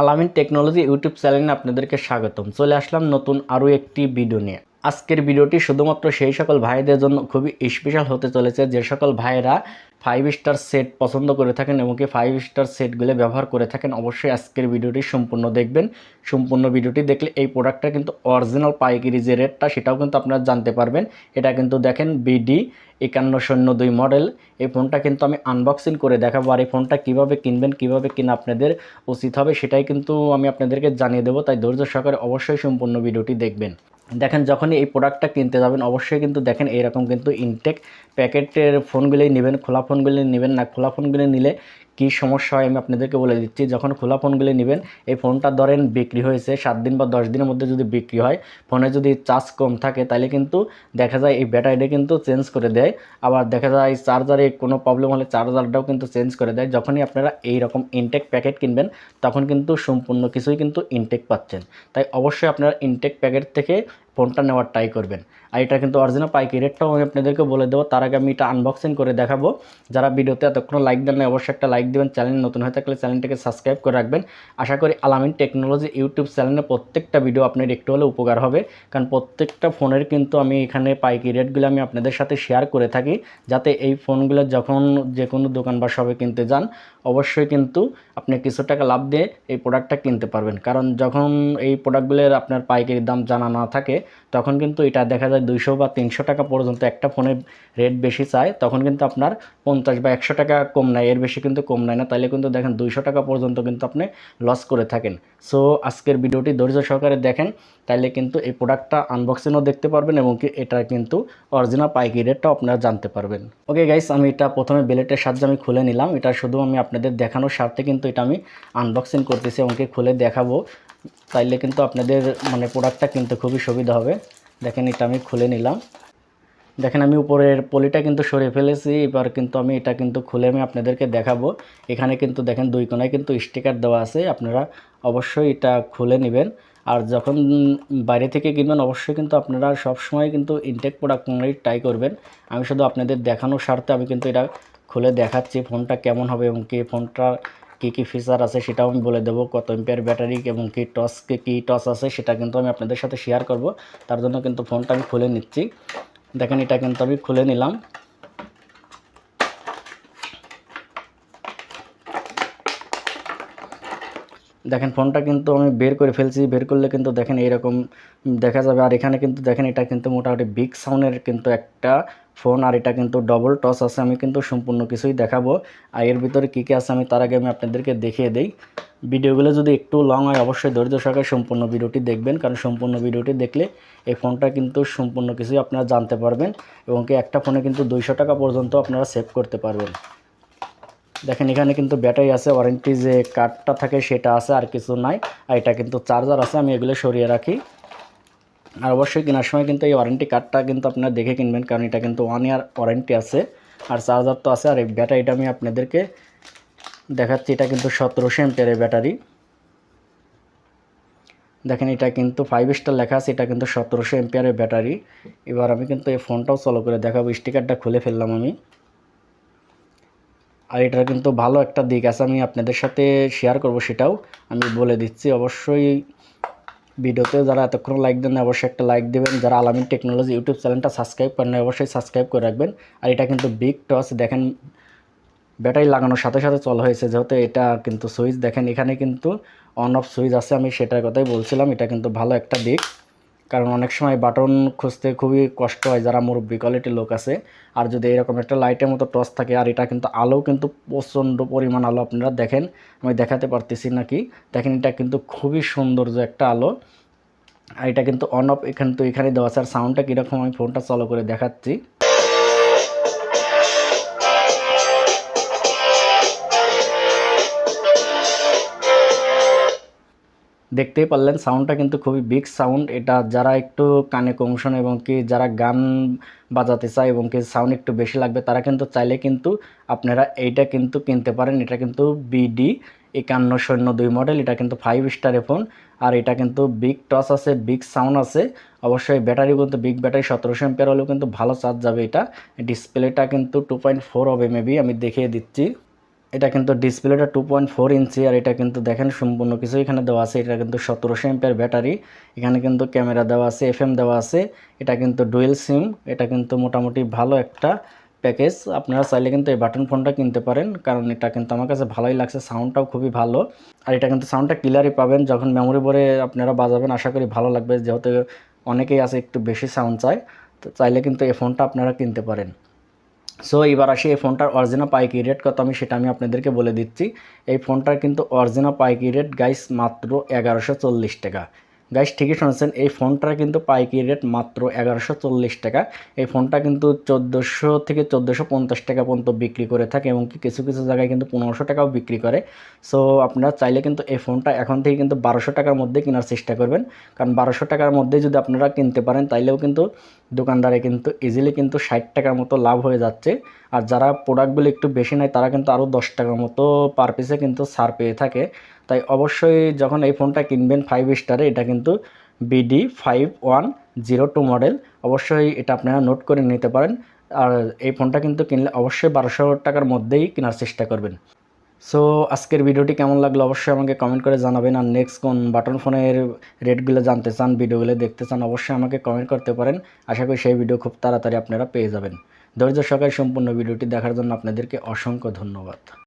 আলামিন technology YouTube চ্যানেলে আপনাদেরকে স্বাগতম। চলে আসলাম নতুন আরও একটি ভিডিও নিয়ে। আজকের ভিডিওটি শুধুমাত্র সেই সকল ভাইদের জন্য খুবই স্পেশাল হতে চলেছে, যে সকল ভাইয়েরা ফাইভ স্টার সেট পছন্দ করে থাকেন এবং কি ফাইভ স্টার সেটগুলো ব্যবহার করে থাকেন, অবশ্যই আজকের ভিডিওটি সম্পূর্ণ দেখবেন। সম্পূর্ণ ভিডিওটি দেখলে এই প্রোডাক্টটা কিন্তু অরিজিনাল পাইকারি যে রেটটা সেটাও কিন্তু আপনারা জানতে পারবেন। এটা কিন্তু দেখেন বিডি একান্ন শূন্য দুই মডেল এই ফোনটা কিন্তু আমি আনবক্সিং করে দেখাবো আর এই ফোনটা কীভাবে কিনবেন, কীভাবে কিনা আপনাদের উচিত হবে, সেটাই কিন্তু আমি আপনাদেরকে জানিয়ে দেবো। তাই ধৈর্য সহকারে অবশ্যই সম্পূর্ণ ভিডিওটি দেখবেন। দেখেন যখনই এই প্রোডাক্টটা কিনতে যাবেন, অবশ্যই কিন্তু দেখেন এইরকম কিন্তু ইনটেক প্যাকেটের ফোনগুলোই নেবেন, খোলা ফোনগুলি নেবেন, না খোলা ফোনগুলি নিলে কী সমস্যা হয় আমি আপনাদেরকে বলে দিচ্ছি, যখন খোলা ফোনগুলি নেবেন, এই ফোনটা ধরেন বিক্রি হয়েছে সাত দিন বা দশ দিনের মধ্যে যদি বিক্রি হয়, ফোনে যদি চার্জ কম থাকে তাহলে কিন্তু দেখা যায় এই ব্যাটারিটা কিন্তু চেঞ্জ করে দেয়। আবার দেখা যায় চার্জারে কোনো প্রবলেম হলে চার্জারটাও কিন্তু চেঞ্জ করে দেয়। যখনই আপনারা এই রকম ইনটেক প্যাকেট কিনবেন, তখন কিন্তু সম্পূর্ণ কিছুই কিন্তু ইনটেক পাচ্ছেন। তাই অবশ্যই আপনারা ইনটেক প্যাকেট থেকে ফোনটা নেওয়ার ট্রাই করবেন। আর এটা কিন্তু অরিজিনাল পাইকারি রেটটাও আমি আপনাদেরকে বলে দেবো। তার আগে আমি এটা আনবক্সিং করে দেখাবো। যারা ভিডিওতে এতক্ষণ লাইক দেন না অবশ্যই একটা লাইক দেবেন। চ্যানেল নতুন হয়ে থাকলে চ্যানেলটাকে সাবস্ক্রাইব করে রাখবেন। আশা করি আলামিন টেকনোলজি ইউটিউব চ্যানেলে প্রত্যেকটা ভিডিও আপনার একটু হলে উপকার হবে। কারণ প্রত্যেকটা ফোনের কিন্তু আমি এখানে পাইকারি রেটগুলো আমি আপনাদের সাথে শেয়ার করে থাকি। যাতে এই ফোনগুলো যখন যে কোনো দোকান বা সবে কিনতে যান, অবশ্যই কিন্তু আপনি কিছু টাকা লাভ দিয়ে এই প্রোডাক্টটা কিনতে পারবেন। কারণ যখন এই প্রোডাক্টগুলোর আপনার পাইকারি দাম জানা না থাকে তখন কিন্তু এটা দেখা যায় দুইশো বা তিনশো টাকা পর্যন্ত একটা ফোনের রেট বেশি চায়, তখন কিন্তু আপনার পঞ্চাশ বা একশো টাকা কম নেয়, এর বেশি কিন্তু কম নেয় না। তাহলে কিন্তু দেখেন দুইশো টাকা পর্যন্ত কিন্তু আপনি লস করে থাকেন। সো আজকের ভিডিওটি ধৈর্য সহকারে দেখেন তাহলে কিন্তু এই প্রোডাক্টটা আনবক্সিংও দেখতে পারবেন এবং কি এটা কিন্তু অরিজিনাল পাইকারি রেটটাও আপনারা জানতে পারবেন। ওকে গাইস আমি এটা প্রথমে বেলেটের সাহায্যে আমি খুলে নিলাম। এটা শুধু আমি আপনাদের দেখানোর স্বার্থে কিন্তু এটা আমি আনবক্সিং করতেছি এবং কি খুলে দেখাবো। তাইলে কিন্তু আপনাদের মানে প্রোডাক্টটা কিন্তু খুবই সুবিধা হবে। দেখেন এটা আমি খুলে নিলাম। দেখেন আমি উপরের পলিটা কিন্তু সরিয়ে ফেলেছি, এবার কিন্তু আমি এটা কিন্তু খুলে আমি আপনাদেরকে দেখাবো। এখানে কিন্তু দেখেন দুই কোনায় কিন্তু স্টিকার দেওয়া আছে, আপনারা অবশ্যই এটা খুলে নেবেন। আর যখন বাইরে থেকে কিনবেন, অবশ্যই কিন্তু আপনারা সবসময় কিন্তু ইনটেক প্রোডাক্ট ট্রাই করবেন। আমি শুধু আপনাদের দেখানোর স্বার্থে আমি কিন্তু এটা খুলে দেখাচ্ছি ফোনটা কেমন হবে এবং কি ফোনটা কী কী ফিচার আছে সেটাও আমি বলে দেবো। কত এম্পিয়ার ব্যাটারি এবং কী টস কী টস আছে সেটা কিন্তু আমি আপনাদের সাথে শেয়ার করব। তার জন্য কিন্তু ফোনটা আমি খুলে নিচ্ছি। দেখেন এটা কিন্তু আমি খুলে নিলাম। দেখেন ফোনটা কিন্তু আমি বের করে ফেলছি, বের করলে কিন্তু দেখেন এইরকম দেখা যাবে। আর এখানে কিন্তু দেখেন এটা কিন্তু মোটামুটি বিগ সাউন্ডের কিন্তু একটা ফোন আর এটা কিন্তু ডবল টস আছে। আমি কিন্তু সম্পূর্ণ কিছুই দেখাবো। আর এর ভিতরে কী কী আছে আমি তার আগে আমি আপনাদেরকে দেখিয়ে দিই। ভিডিওগুলো যদি একটু লং হয়, অবশ্যই ধৈর্য সহকারে সম্পূর্ণ ভিডিওটি দেখবেন। কারণ সম্পূর্ণ ভিডিওটি দেখলে এই ফোনটা কিন্তু সম্পূর্ণ কিছুই আপনারা জানতে পারবেন এবং কি একটা ফোনে কিন্তু দুইশো টাকা পর্যন্ত আপনারা সেভ করতে পারবেন। দেখেন, এখানে কিন্তু ব্যাটারি আছে ওয়ারেন্টি যে কার্ডটা থাকে সেটা আছে, আর কিছু নাই। আর এটা কিন্তু চার্জার আছে, আমি এগুলো সরিয়ে রাখি। আর অবশ্যই কেনার সময় কিন্তু এই ওয়ারেন্টি কার্ডটা কিন্তু আপনারা দেখে কিনবেন, কারণ এটা কিন্তু ওয়ান ইয়ার ওয়ারেন্টি আছে। আর চার্জার তো আছে, আর এই ব্যাটারিটা আমি আপনাদেরকে দেখাচ্ছি, এটা কিন্তু সতেরোশো এম্পিয়ারের ব্যাটারি। দেখেন, এটা কিন্তু ফাইভ স্টার লেখা আছে, এটা কিন্তু সতেরোশো এম্পিয়ারের ব্যাটারি। এবার আমি কিন্তু এই ফোনটাও চালু করে দেখাবো স্টিকারটা খুলে ফেললাম আমি। আর এটার কিন্তু ভালো একটা দিক আছে, আমি আপনাদের সাথে শেয়ার করব সেটাও। আমি বলে দিচ্ছি, অবশ্যই ভিডিওতে যারা এতক্ষণ লাইক দেন অবশ্যই একটা লাইক দেবেন। যারা আলামিন টেকনোলজি ইউটিউব চ্যানেলটা সাবস্ক্রাইব করেন অবশ্যই সাবস্ক্রাইব করে রাখবেন। আর এটা কিন্তু বিগ টস দেখেন ব্যাটারি লাগানোর সাথে সাথে চলা হয়েছে, যেহেতু এটা কিন্তু সুইচ দেখেন, এখানে কিন্তু অন অফ সুইচ আছে, আমি সেটার কথাই বলছিলাম, এটা কিন্তু ভালো একটা দিক। কারণ অনেক সময় বাটন খুঁজতে খুবই কষ্ট হয় যারা মুরব্বী কোয়ালিটির লোক আছে। আর যদি এরকম একটা লাইটের মতো টস থাকে, আর এটা কিন্তু আলো কিন্তু প্রচণ্ড পরিমাণ আলো আপনারা দেখেন, আমি দেখাতে পারতেছি নাকি? দেখেন এটা কিন্তু খুবই সৌন্দর্য একটা আলো। আর এটা কিন্তু অন অফ এখান তো এখানে দেওয়া আছে। আর সাউন্ডটা কীরকম? আমি ফোনটা চালু করে দেখাচ্ছি। দেখতেই পারলেন সাউন্ডটা কিন্তু খুবই বিগ সাউন্ড এটা যারা একটু কানে কমশন এবং কি যারা গান বাজাতে চায় এবং কি সাউন্ড একটু বেশি লাগবে, তারা কিন্তু চাইলে কিন্তু আপনারা এইটা কিন্তু কিনতে পারেন। এটা কিন্তু বিডি একান্ন শূন্য দুই মডেল এটা কিন্তু ফাইভ স্টারে ফোন আর এটা কিন্তু বিগ টস আছে বিগ সাউন্ড আছে। অবশ্যই ব্যাটারি কিন্তু বিগ ব্যাটারি সতেরোশো এম্পিয়ার হলেও কিন্তু ভালো চার্জ যাবে এটা। ডিসপ্লেটা কিন্তু টু পয়েন্ট ফোর হবে মেবি আমি দেখিয়ে দিচ্ছি। এটা কিন্তু ডিসপ্লেটা টু পয়েন্ট ফোর ইঞ্চি আর এটা কিন্তু দেখেন সম্পূর্ণ কিছু এখানে দেওয়া আছে। এটা কিন্তু সতেরোশো এমপের ব্যাটারি। এখানে কিন্তু ক্যামেরা দেওয়া আছে এফএম দেওয়া আছে। এটা কিন্তু ডুয়েল সিম এটা কিন্তু মোটামুটি ভালো একটা প্যাকেজ আপনারা চাইলে কিন্তু এই বাটন ফোনটা কিনতে পারেন, কারণ এটা কিন্তু আমার কাছে ভালোই লাগছে সাউন্ডটাও খুবই ভালো। আর এটা কিন্তু সাউন্ডটা ক্লিয়ারই পাবেন যখন মেমোরি বোর্ডে আপনারা বাজাবেন, আশা করি ভালো লাগবে। যেহেতু অনেকেই আছে, একটু বেশি সাউন্ড চায়। তো চাইলে কিন্তু এই ফোনটা আপনারা কিনতে পারেন। সো এবার আসি এই ফোনটার অরিজিনাল পাইকি রেট কত আমি সেটা আমি আপনাদেরকে বলে দিচ্ছি। এই ফোনটার কিন্তু অরিজিনাল পাইকি রেট গাইস মাত্র এগারোশো টাকা। গাইস ঠিকই শুনছেন, এই ফোনটার কিন্তু পাইকি রেট মাত্র এগারোশো চল্লিশ টাকা। এই ফোনটা কিন্তু চোদ্দোশো থেকে চোদ্দোশো পঞ্চাশ টাকা পর্যন্ত বিক্রি করে থাকে এবং কিছু কিছু জায়গায় কিন্তু পনেরোশো টাকাও বিক্রি করে। সো আপনারা চাইলে কিন্তু এই ফোনটা এখন থেকে কিন্তু বারোশো টাকার মধ্যে কেনার চেষ্টা করবেন। কারণ বারোশো টাকার মধ্যে যদি আপনারা কিনতে পারেন, তাইলেও কিন্তু দোকানদারে কিন্তু ইজিলি কিন্তু ষাট টাকার মতো লাভ হয়ে যাচ্ছে। আর যারা প্রোডাক্টগুলো একটু বেশি নেয়, তারা কিন্তু আরও দশ টাকার মতো পার পিসে কিন্তু ছাড় পেয়ে থাকে। তাই অবশ্যই যখন এই ফোনটা কিনবেন ফাইভ স্টারে এটা কিন্তু BD five one zero two model অবশ্যই এটা আপনারা নোট করে নিতে পারেন। আর এই ফোনটা কিন্তু কিনলে অবশ্যই বারোশো টাকার মধ্যেই কেনার চেষ্টা করবেন। সো আজকের ভিডিওটি কেমন লাগল অবশ্যই আমাকে কমেন্ট করে জানাবেন। আর নেক্সট কোন বাটন ফোনের রেটগুলো জানতে চান, ভিডিওগুলো দেখতে চান, অবশ্যই আমাকে কমেন্ট করতে পারেন। আশা করি সেই ভিডিও খুব তাড়াতাড়ি আপনারা পেয়ে যাবেন। ধৈর্য সহকারে সম্পূর্ণ ভিডিওটি দেখার জন্য আপনাদেরকে অসংখ্য ধন্যবাদ।